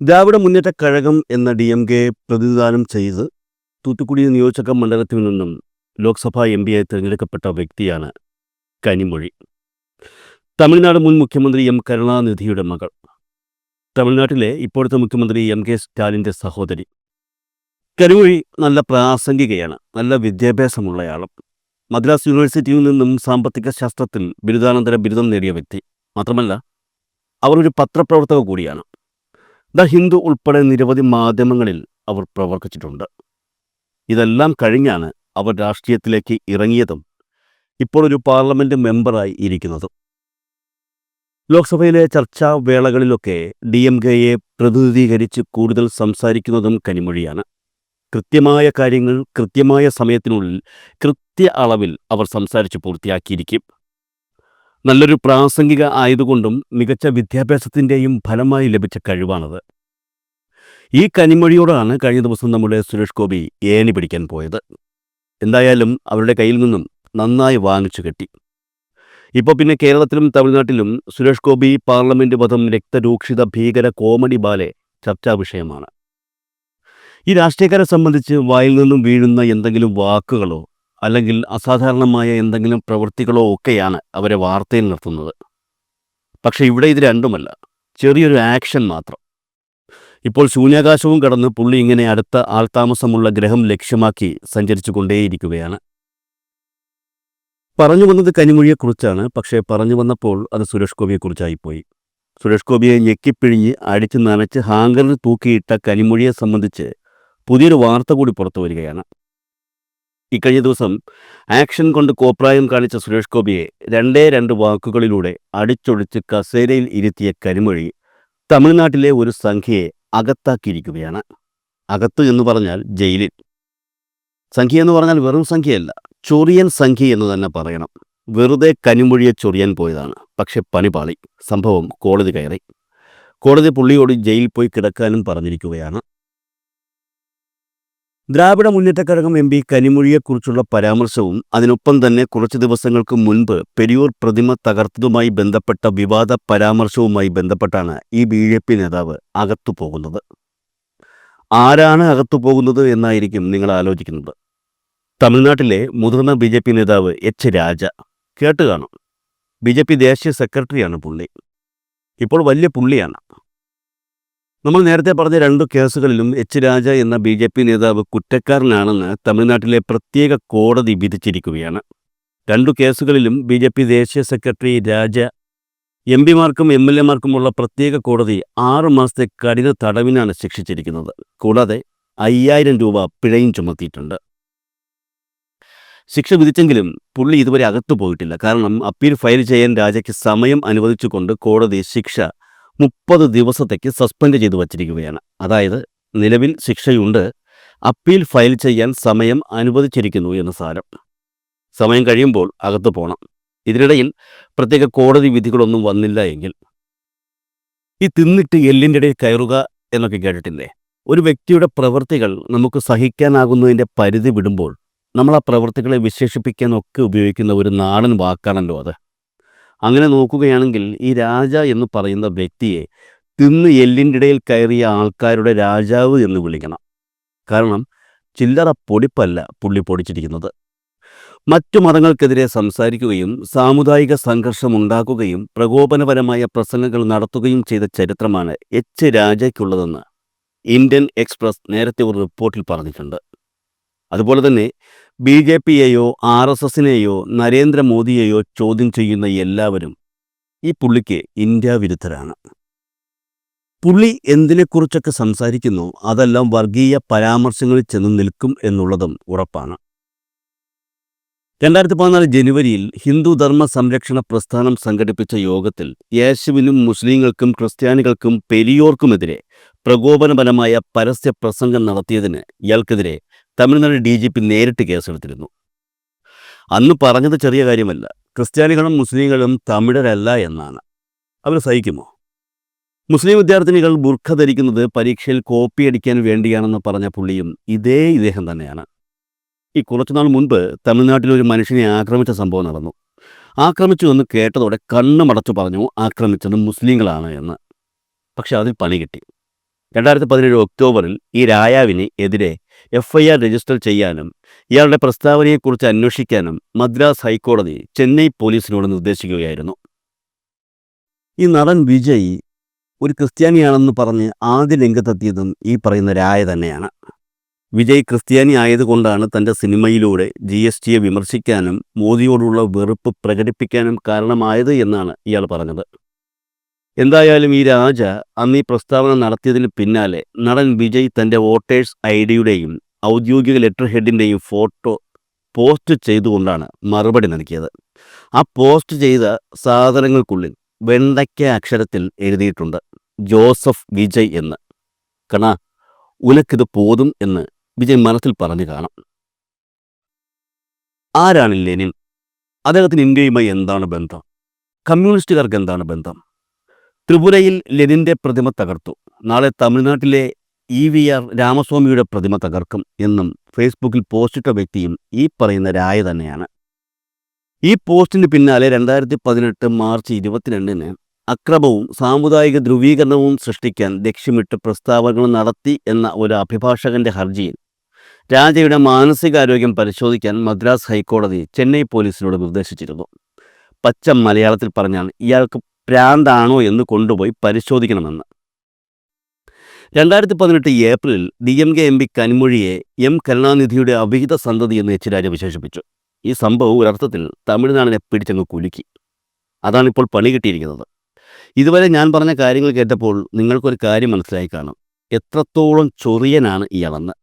ദ്രാവിഡ മുന്നേറ്റ കഴകം എന്ന D M K പ്രതിനിധാനം ചെയ്ത് തൂത്തുക്കുടി നിയോജക മണ്ഡലത്തിൽ നിന്നും ലോക്സഭാ എം പിയായി തിരഞ്ഞെടുക്കപ്പെട്ട വ്യക്തിയാണ് കനിമൊഴി. തമിഴ്നാട് മുൻ മുഖ്യമന്ത്രി എം കരുണാനിധിയുടെ മകൾ. തമിഴ്നാട്ടിലെ ഇപ്പോഴത്തെ മുഖ്യമന്ത്രി എം കെ സ്റ്റാലിന്റെ സഹോദരി. കനിമൊഴി നല്ല പ്രാസംഗികയാണ് നല്ല വിദ്യാഭ്യാസമുള്ളയാളും. മദ്രാസ് യൂണിവേഴ്സിറ്റിയിൽ നിന്നും സാമ്പത്തിക ശാസ്ത്രത്തിൽ ബിരുദാനന്തര ബിരുദം നേടിയ വ്യക്തി. മാത്രമല്ല അവർ ഒരു പത്രപ്രവർത്തക കൂടിയാണ്. ദ ഹിന്ദു ഉൾപ്പെടെ നിരവധി മാധ്യമങ്ങളിൽ അവർ പ്രവർത്തിച്ചിട്ടുണ്ട്. ഇതെല്ലാം കഴിഞ്ഞാണ് അവർ രാഷ്ട്രീയത്തിലേക്ക് ഇറങ്ങിയതും ഇപ്പോൾ ഒരു പാർലമെന്റ് മെമ്പറായി ഇരിക്കുന്നതും. ലോക്സഭയിലെ ചർച്ചാ വേളകളിലൊക്കെ ഡി എം കെയെ പ്രതിനിധീകരിച്ച് കൂടുതൽ സംസാരിക്കുന്നതും കനിമൊഴിയാണ്. കൃത്യമായ കാര്യങ്ങൾ കൃത്യമായ സമയത്തിനുള്ളിൽ കൃത്യ അളവിൽ അവർ സംസാരിച്ച് പൂർത്തിയാക്കിയിരിക്കും. നല്ലൊരു പ്രാസംഗിക ആയതുകൊണ്ടും മികച്ച വിദ്യാഭ്യാസത്തിന്റെയും ഫലമായി ലഭിച്ച കഴിവാണത്. ഈ കനിമൊഴിയോടാണ് കഴിഞ്ഞ ദിവസം നമ്മുടെ സുരേഷ് ഗോപി ഏണി പിടിക്കാൻ പോയത്. എന്തായാലും അവരുടെ കയ്യിൽ നിന്നും നന്നായി വാങ്ങിച്ചു കെട്ടി. ഇപ്പോൾ പിന്നെ കേരളത്തിലും തമിഴ്നാട്ടിലും സുരേഷ് ഗോപി പാർലമെന്റ് വധം രക്തരൂക്ഷിത ഭീകര കോമഡി ബാലെ ചർച്ചാ വിഷയമാണ്. ഈ രാഷ്ട്രീയക്കാരെ സംബന്ധിച്ച് വായിൽ നിന്നും വീഴുന്ന എന്തെങ്കിലും വാക്കുകളോ അല്ലെങ്കിൽ അസാധാരണമായ എന്തെങ്കിലും പ്രവൃത്തികളോ ഒക്കെയാണ് അവരെ വാർത്തയിൽ നിർത്തുന്നത്. പക്ഷെ ഇവിടെ ഇത് രണ്ടുമല്ല. ചെറിയൊരു ആക്ഷൻ മാത്രം. ഇപ്പോൾ ശൂന്യാകാശവും കടന്ന് പുള്ളി ഇങ്ങനെ അടുത്ത ആൾതാമസമുള്ള ഗ്രഹം ലക്ഷ്യമാക്കി സഞ്ചരിച്ചു കൊണ്ടേയിരിക്കുകയാണ് പറഞ്ഞു വന്നത് കനിമൊഴിയെക്കുറിച്ചാണ്. പക്ഷേ പറഞ്ഞു വന്നപ്പോൾ അത് സുരേഷ് ഗോപിയെക്കുറിച്ചായിപ്പോയി സുരേഷ് ഗോപിയെ ഞെക്കിപ്പിഴിഞ്ഞ് അടിച്ച് നനച്ച് ഹാങ്കറിൽ തൂക്കിയിട്ട കനിമൊഴിയെ സംബന്ധിച്ച് പുതിയൊരു വാർത്ത കൂടി പുറത്തു വരികയാണ്. ഇക്കഴിഞ്ഞ ദിവസം ആക്ഷൻ കൊണ്ട് കോപ്രായം കാണിച്ച സുരേഷ് ഗോപിയെ രണ്ടേ രണ്ട് വാക്കുകളിലൂടെ അടിച്ചൊടിച്ച് കസേരയിൽ ഇരുത്തിയ കരിമൊഴി തമിഴ്നാട്ടിലെ ഒരു സംഖ്യയെ അകത്താക്കിയിരിക്കുകയാണ്. അകത്ത് എന്ന് പറഞ്ഞാൽ ജയിലിൽ. സംഖ്യ എന്ന് പറഞ്ഞാൽ വെറും സംഖ്യയല്ല ചൊറിയൻ സംഖ്യ എന്ന് തന്നെ പറയണം. വെറുതെ കനിമൊഴിയെ ചൊറിയാൻ പോയതാണ്. പക്ഷെ പണി പാളി. സംഭവം കോടതി കയറി. കോടതി പുള്ളിയോട് ജയിലിൽ പോയി കിടക്കാനും പറഞ്ഞിരിക്കുകയാണ്. ദ്രാവിഡ മുന്നേറ്റക്കഴകം എം പി കനിമൊഴിയെക്കുറിച്ചുള്ള പരാമർശവും അതിനൊപ്പം തന്നെ കുറച്ച് ദിവസങ്ങൾക്ക് മുൻപ് പെരിയൂർ പ്രതിമ തകർത്തതുമായി ബന്ധപ്പെട്ട വിവാദ പരാമർശവുമായി ബന്ധപ്പെട്ടാണ് ഈ ബി ജെ പി നേതാവ് അകത്തു പോകുന്നത് ആരാണ് അകത്തു പോകുന്നത് എന്നായിരിക്കും നിങ്ങൾ ആലോചിക്കുന്നത്. തമിഴ്നാട്ടിലെ മുതിർന്ന ബി ജെ പി നേതാവ് എച്ച് രാജ. കേട്ട് കാണും. ബി ജെ പി ദേശീയ സെക്രട്ടറിയാണ് പുള്ളി. ഇപ്പോൾ വലിയ പുള്ളിയാണ്. നമ്മൾ നേരത്തെ പറഞ്ഞ രണ്ട് കേസുകളിലും എച്ച് രാജ എന്ന ബി ജെ പി നേതാവ് കുറ്റക്കാരനാണെന്ന് തമിഴ്നാട്ടിലെ പ്രത്യേക കോടതി വിധിച്ചിരിക്കുകയാണ്. രണ്ടു കേസുകളിലും ബി ജെ പി ദേശീയ സെക്രട്ടറി രാജ എം പിമാർക്കും എം എൽ എമാർക്കുമുള്ള പ്രത്യേക കോടതി ആറു മാസത്തെ കഠിന തടവിനാണ് ശിക്ഷിച്ചിരിക്കുന്നത്. കൂടാതെ അയ്യായിരം രൂപ പിഴയും ചുമത്തിയിട്ടുണ്ട്. ശിക്ഷ വിധിച്ചെങ്കിലും പുള്ളി ഇതുവരെ അകത്തു പോയിട്ടില്ല. കാരണം അപ്പീൽ ഫയൽ ചെയ്യാൻ രാജയ്ക്ക് സമയം അനുവദിച്ചുകൊണ്ട് കോടതി ശിക്ഷ മുപ്പത് ദിവസത്തേക്ക് സസ്പെൻഡ് ചെയ്തു വച്ചിരിക്കുകയാണ്. അതായത് നിലവിൽ ശിക്ഷയുണ്ട്. അപ്പീൽ ഫയൽ ചെയ്യാൻ സമയം അനുവദിച്ചിരിക്കുന്നു എന്ന് സാരം. സമയം കഴിയുമ്പോൾ അകത്തു പോകണം ഇതിനിടയിൽ പ്രത്യേക കോടതി വിധികളൊന്നും വന്നില്ല എങ്കിൽ. ഈ തിന്നിട്ട് എല്ലിന്റെ ഇടയിൽ കയറുക എന്നൊക്കെ കേട്ടിട്ടില്ലേ? ഒരു വ്യക്തിയുടെ പ്രവൃത്തികൾ നമുക്ക് സഹിക്കാനാകുന്നതിന്റെ പരിധി വിടുമ്പോൾ നമ്മൾ ആ പ്രവൃത്തികളെ വിശേഷിപ്പിക്കാനൊക്കെ ഉപയോഗിക്കുന്ന ഒരു നാടൻ വാക്കാണല്ലോ അത്. അങ്ങനെ നോക്കുകയാണെങ്കിൽ ഈ രാജ എന്ന് പറയുന്ന വ്യക്തിയെ തിന്ന് എല്ലിന്റെ ഇടയിൽ കയറിയ ആൾക്കാരുടെ രാജാവ് എന്ന് വിളിക്കണം. കാരണം ചില്ലറ പൊടിപ്പല്ല പുള്ളി പൊടിച്ചിരിക്കുന്നത്. മറ്റു മതങ്ങൾക്കെതിരെ സംസാരിക്കുകയും സാമുദായിക സംഘർഷം ഉണ്ടാക്കുകയും പ്രകോപനപരമായ പ്രസംഗങ്ങൾ നടത്തുകയും ചെയ്ത ചരിത്രമാണ് എച്ച് രാജയ്ക്കുള്ളതെന്ന് ഇന്ത്യൻ എക്സ്പ്രസ് നേരത്തെ ഒരു റിപ്പോർട്ടിൽ പറഞ്ഞിട്ടുണ്ട്. അതുപോലെ തന്നെ ബി ജെ പിയെയോ ആർ എസ് എസിനെയോ നരേന്ദ്രമോദിയെയോ ചോദ്യം ചെയ്യുന്ന എല്ലാവരും ഈ പുള്ളിക്ക് ഇന്ത്യ വിരുദ്ധരാണ്. പുള്ളി എന്തിനെക്കുറിച്ചൊക്കെ സംസാരിക്കുന്നു അതെല്ലാം വർഗീയ പരാമർശങ്ങളിൽ ചെന്ന് നിൽക്കും എന്നുള്ളതും ഉറപ്പാണ്. രണ്ടായിരത്തി പതിനാല് ജനുവരിയിൽ ഹിന്ദു ധർമ്മ സംരക്ഷണ പ്രസ്ഥാനം സംഘടിപ്പിച്ച യോഗത്തിൽ യേശുവിനും മുസ്ലിങ്ങൾക്കും ക്രിസ്ത്യാനികൾക്കും പെരിയോർക്കുമെതിരെ പ്രകോപനപരമായ പരസ്യ പ്രസംഗം നടത്തിയതിന് ഇയാൾക്കെതിരെ തമിഴ്നാട് ഡി ജി പി നേരിട്ട് കേസെടുത്തിരുന്നു. അന്ന് പറഞ്ഞത് ചെറിയ കാര്യമല്ല. ക്രിസ്ത്യാനികളും മുസ്ലിങ്ങളും തമിഴരല്ല എന്നാണ്. അവർ സഹിക്കുമോ? മുസ്ലിം വിദ്യാർത്ഥിനികൾ ബുർഖ ധരിക്കുന്നത് പരീക്ഷയിൽ കോപ്പി അടിക്കാൻ വേണ്ടിയാണെന്ന് പറഞ്ഞ പുള്ളിയും ഇതേ ഇദ്ദേഹം തന്നെയാണ്. ഈ കുറച്ചുനാൾ മുൻപ് തമിഴ്നാട്ടിൽ ഒരു മനുഷ്യനെ ആക്രമിച്ച സംഭവം നടന്നു. ആക്രമിച്ചു എന്ന് കേട്ടതോടെ കണ്ണുമടച്ചു പറഞ്ഞു ആക്രമിച്ചത് മുസ്ലിങ്ങളാണ് എന്ന്. പക്ഷെ അതിൽ പണി കിട്ടി. രണ്ടായിരത്തി പതിനേഴ് ഒക്ടോബറിൽ ഈ രായാവിന് എതിരെ എഫ് ഐ ആർ രജിസ്റ്റർ ചെയ്യാനും ഇയാളുടെ പ്രസ്താവനയെക്കുറിച്ച് അന്വേഷിക്കാനും മദ്രാസ് ഹൈക്കോടതി ചെന്നൈ പോലീസിനോട് നിർദ്ദേശിക്കുകയായിരുന്നു. ഈ നടൻ വിജയ് ഒരു ക്രിസ്ത്യാനിയാണെന്ന് പറഞ്ഞ് ആദ്യ രംഗത്തെത്തിയതും ഈ പറയുന്ന രായ തന്നെയാണ്. വിജയ് ക്രിസ്ത്യാനി ആയതുകൊണ്ടാണ് തന്റെ സിനിമയിലൂടെ ജി എസ് ടിയെ വിമർശിക്കാനും മോദിയോടുള്ള വെറുപ്പ് പ്രകടിപ്പിക്കാനും കാരണമായത് എന്നാണ് ഇയാൾ പറഞ്ഞത്. എന്തായാലും ഈ രാജ അന്ന് ഈ പ്രസ്താവന നടത്തിയതിന് പിന്നാലെ നടൻ വിജയ് തന്റെ വോട്ടേഴ്സ് ഐ ഡിയുടെയും ഔദ്യോഗിക ലെറ്റർ ഹെഡിന്റെയും ഫോട്ടോ പോസ്റ്റ് ചെയ്തുകൊണ്ടാണ് മറുപടി നൽകിയത്. ആ പോസ്റ്റ് ചെയ്ത സാധനങ്ങൾക്കുള്ളിൽ വെണ്ടയ്ക്ക അക്ഷരത്തിൽ എഴുതിയിട്ടുണ്ട് ജോസഫ് വിജയ് എന്ന്. കണ ഉനക്കിത് പോതും എന്ന് വിജയ് മനസ്സിൽ പറഞ്ഞു കാണാം. ആരാണ് ലെനിൻ? അദ്ദേഹത്തിന് ഇന്ത്യയുമായി എന്താണ് ബന്ധം? കമ്മ്യൂണിസ്റ്റുകാർക്ക് എന്താണ് ബന്ധം? ത്രിപുരയിൽ ലെനിന്റെ പ്രതിമ തകർത്തു. നാളെ തമിഴ്നാട്ടിലെ ഇ വി ആർ രാമസ്വാമിയുടെ പ്രതിമ തകർക്കും എന്നും ഫേസ്ബുക്കിൽ പോസ്റ്റിട്ട വ്യക്തിയും ഈ പറയുന്ന രായ തന്നെയാണ്. ഈ പോസ്റ്റിന് പിന്നാലെ രണ്ടായിരത്തി പതിനെട്ട് മാർച്ച് ഇരുപത്തിരണ്ടിന് അക്രമവും സാമുദായിക ധ്രുവീകരണവും സൃഷ്ടിക്കാൻ ലക്ഷ്യമിട്ട് പ്രസ്താവനകൾ നടത്തി എന്ന ഒരു അഭിഭാഷകന്റെ ഹർജിയിൽ രാജയുടെ മാനസികാരോഗ്യം പരിശോധിക്കാൻ മദ്രാസ് ഹൈക്കോടതി ചെന്നൈ പോലീസിനോട് നിർദ്ദേശിച്ചിരുന്നു. പച്ച മലയാളത്തിൽ പറഞ്ഞാൽ ഇയാൾക്ക് പ്രാന്താണോ എന്ന് കൊണ്ടുപോയി പരിശോധിക്കണമെന്ന്. രണ്ടായിരത്തി പതിനെട്ട് ഏപ്രിലിൽ D M K M P കനിമൊഴിയെ M കരുണാനിധിയുടെ അവിഹിത സന്തതി എന്ന് എച്ച് രാജ വിശേഷിപ്പിച്ചു. ഈ സംഭവം ഒരർത്ഥത്തിൽ തമിഴ്നാടിനെ പിടിച്ചങ്ങ് കുലുക്കി. അതാണിപ്പോൾ പണി കിട്ടിയിരിക്കുന്നത്. ഇതുവരെ ഞാൻ പറഞ്ഞ കാര്യങ്ങൾ കേട്ടപ്പോൾ നിങ്ങൾക്കൊരു കാര്യം മനസ്സിലായി കാണും. എത്രത്തോളം ചൊറിയനാണ് ഇയാളെന്ന്.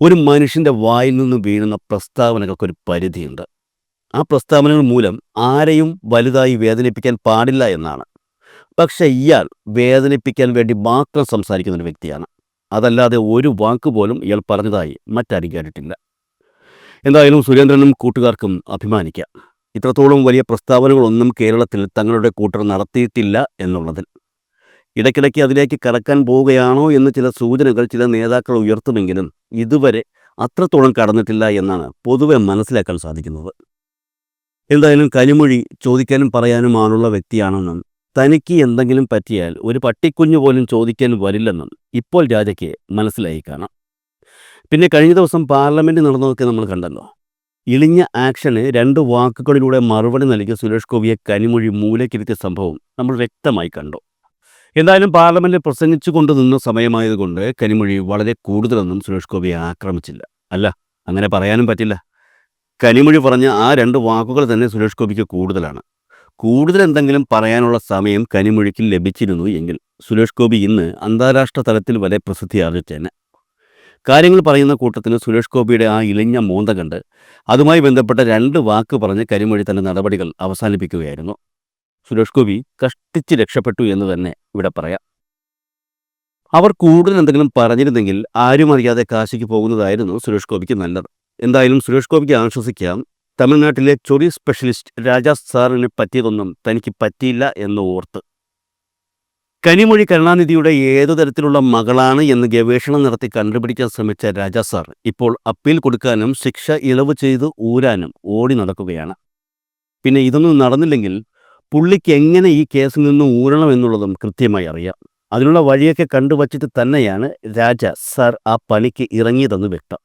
ഒരു മനുഷ്യന്റെ വായിൽ നിന്ന് വീഴുന്ന പ്രസ്താവനകൾക്കൊരു പരിധിയുണ്ട്. ആ പ്രസ്താവനകൾ മൂലം ആരെയും വലുതായി വേദനിപ്പിക്കാൻ പാടില്ല എന്നാണ്. പക്ഷെ ഇയാൾ വേദനിപ്പിക്കാൻ വേണ്ടി മാത്രം സംസാരിക്കുന്ന ഒരു വ്യക്തിയാണ്. അതല്ലാതെ ഒരു വാക്ക് പോലും ഇയാൾ പറഞ്ഞതായി മറ്റാരും കേട്ടിട്ടില്ല. എന്തായാലും സുരേന്ദ്രനും കൂട്ടുകാർക്കും അഭിമാനിക്കാം. ഇത്രത്തോളം വലിയ പ്രസ്താവനകളൊന്നും കേരളത്തിൽ തങ്ങളുടെ കൂട്ടർ നടത്തിയിട്ടില്ല എന്നുള്ളതിൽ. ഇടയ്ക്കിടയ്ക്ക് അതിലേക്ക് കടക്കാൻ പോവുകയാണോ എന്ന് ചില സൂചനകൾ ചില നേതാക്കൾ ഉയർത്തുമെങ്കിലും ഇതുവരെ അത്രത്തോളം കടന്നിട്ടില്ല എന്നാണ് പൊതുവെ മനസ്സിലാക്കാൻ സാധിക്കുന്നത്. എന്തായാലും കനിമൊഴി ചോദിക്കാനും പറയാനുമാണുള്ള വ്യക്തിയാണെന്നും തനിക്ക് എന്തെങ്കിലും പറ്റിയാൽ ഒരു പട്ടിക്കുഞ്ഞു പോലും ചോദിക്കാൻ വരില്ലെന്നും ഇപ്പോൾ രാജയ്ക്ക് മനസ്സിലായി കാണാം. പിന്നെ കഴിഞ്ഞ ദിവസം പാർലമെന്റ് നടന്നതൊക്കെ നമ്മൾ കണ്ടല്ലോ. ഇളിഞ്ഞ ആക്ഷന് രണ്ട് വാക്കുകളിലൂടെ മറുപടി നൽകിയ സുരേഷ് ഗോപിയെ കനിമൊഴി മൂലക്കിരുത്തിയ സംഭവം നമ്മൾ വ്യക്തമായി കണ്ടു. എന്തായാലും പാർലമെന്റിൽ പ്രസംഗിച്ചു കൊണ്ട് നിന്ന സമയമായതുകൊണ്ട് കനിമൊഴി വളരെ കൂടുതലൊന്നും സുരേഷ് ഗോപിയെ ആക്രമിച്ചില്ല. അല്ല അങ്ങനെ പറയാനും പറ്റില്ല. കനിമൊഴി പറഞ്ഞ ആ രണ്ട് വാക്കുകൾ തന്നെ സുരേഷ് ഗോപിക്ക് കൂടുതലാണ്. കൂടുതൽ എന്തെങ്കിലും പറയാനുള്ള സമയം കനിമൊഴിക്ക് ലഭിച്ചിരുന്നു എങ്കിൽ സുരേഷ് ഗോപി ഇന്ന് അന്താരാഷ്ട്ര തലത്തിൽ വരെ പ്രസിദ്ധി ആർജിച്ചേനെ കാര്യങ്ങൾ പറയുന്ന കൂട്ടത്തിന് സുരേഷ് ഗോപിയുടെ ആ ഇളിഞ്ഞ മോന്ത കണ്ട് അതുമായി ബന്ധപ്പെട്ട രണ്ട് വാക്ക് പറഞ്ഞ് കരിമൊഴി തന്റെ നടപടികൾ അവസാനിപ്പിക്കുകയായിരുന്നു. സുരേഷ് ഗോപി കഷ്ടിച്ച് രക്ഷപ്പെട്ടു എന്ന് തന്നെ ഇവിടെ പറയാം. അവർ കൂടുതൽ എന്തെങ്കിലും പറഞ്ഞിരുന്നെങ്കിൽ ആരും അറിയാതെ കാശിക്ക് പോകുന്നതായിരുന്നു സുരേഷ് ഗോപിക്ക് നല്ലത്. എന്തായാലും സുരേഷ് ഗോപിക്ക് ആശ്വസിക്കാം. തമിഴ്നാട്ടിലെ ചൊറി സ്പെഷ്യലിസ്റ്റ് രാജാ സാറിന് പറ്റിയതൊന്നും തനിക്ക് പറ്റിയില്ല എന്ന് ഓർത്ത്. കനിമൊഴി കരുണാനിധിയുടെ ഏതു തരത്തിലുള്ള മകളാണ് എന്ന് ഗവേഷണം നടത്തി കണ്ടുപിടിക്കാൻ ശ്രമിച്ച രാജാ സാർ ഇപ്പോൾ അപ്പീൽ കൊടുക്കാനും ശിക്ഷ ഇളവ് ചെയ്ത് ഊരാനും ഓടി നടക്കുകയാണ്. പിന്നെ ഇതൊന്നും നടന്നില്ലെങ്കിൽ പുള്ളിക്ക് എങ്ങനെ ഈ കേസിൽ നിന്ന് ഊരണം എന്നുള്ളതും കൃത്യമായി അറിയാം. അതിനുള്ള വഴിയൊക്കെ കണ്ടുവച്ചിട്ട് തന്നെയാണ് രാജ സാർ ആ പണിക്ക് ഇറങ്ങിയതെന്ന് വ്യക്തം.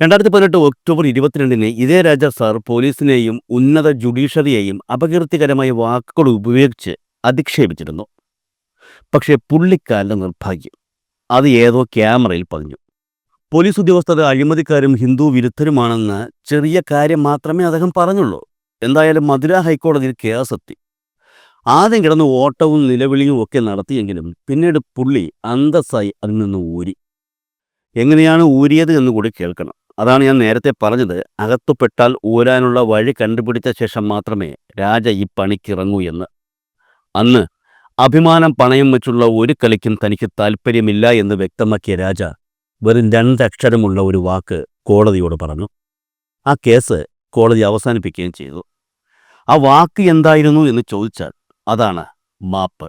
രണ്ടായിരത്തി പതിനെട്ട് ഒക്ടോബർ ഇരുപത്തിരണ്ടിന് ഇതേ രാജ സാർ പോലീസിനെയും ഉന്നത ജുഡീഷ്യറിയെയും അപകീർത്തികരമായ വാക്കുകൾ ഉപയോഗിച്ച് അധിക്ഷേപിച്ചിരുന്നു. പക്ഷേ പുള്ളിക്കാരന്റെ നിർഭാഗ്യം അത് ഏതോ ക്യാമറയിൽ പതിഞ്ഞു. പോലീസ് ഉദ്യോഗസ്ഥർ അഴിമതിക്കാരും ഹിന്ദു വിരുദ്ധരുമാണെന്ന് ചെറിയ കാര്യം മാത്രമേ അദ്ദേഹം പറഞ്ഞുള്ളൂ. എന്തായാലും മധുര ഹൈക്കോടതിയിൽ കേസെത്തി ആദ്യം കിടന്ന് ഓട്ടവും നിലവിളിയും ഒക്കെ നടത്തിയെങ്കിലും പിന്നീട് പുള്ളി അന്തസ്സായി അതിൽ നിന്ന് ഊരി. എങ്ങനെയാണ് ഊരിയത് എന്ന് കൂടി കേൾക്കണം. അതാണ് ഞാൻ നേരത്തെ പറഞ്ഞത്. അകത്തുപെട്ടാൽ ഊരാനുള്ള വഴി കണ്ടുപിടിച്ച ശേഷം മാത്രമേ രാജ ഈ പണിക്കിറങ്ങൂ എന്ന്. അന്ന് അഭിമാനം പണയം വെച്ചുള്ള ഒരു കളിക്കും തനിക്ക് താല്പര്യമില്ല എന്ന് വ്യക്തമാക്കിയ രാജ വെറും രണ്ടക്ഷരമുള്ള ഒരു വാക്ക് കോടതിയോട് പറഞ്ഞു. ആ കേസ് കോടതി അവസാനിപ്പിക്കുകയും ചെയ്തു. ആ വാക്ക് എന്തായിരുന്നു എന്ന് ചോദിച്ചാൽ അതാണ് മാപ്പ്.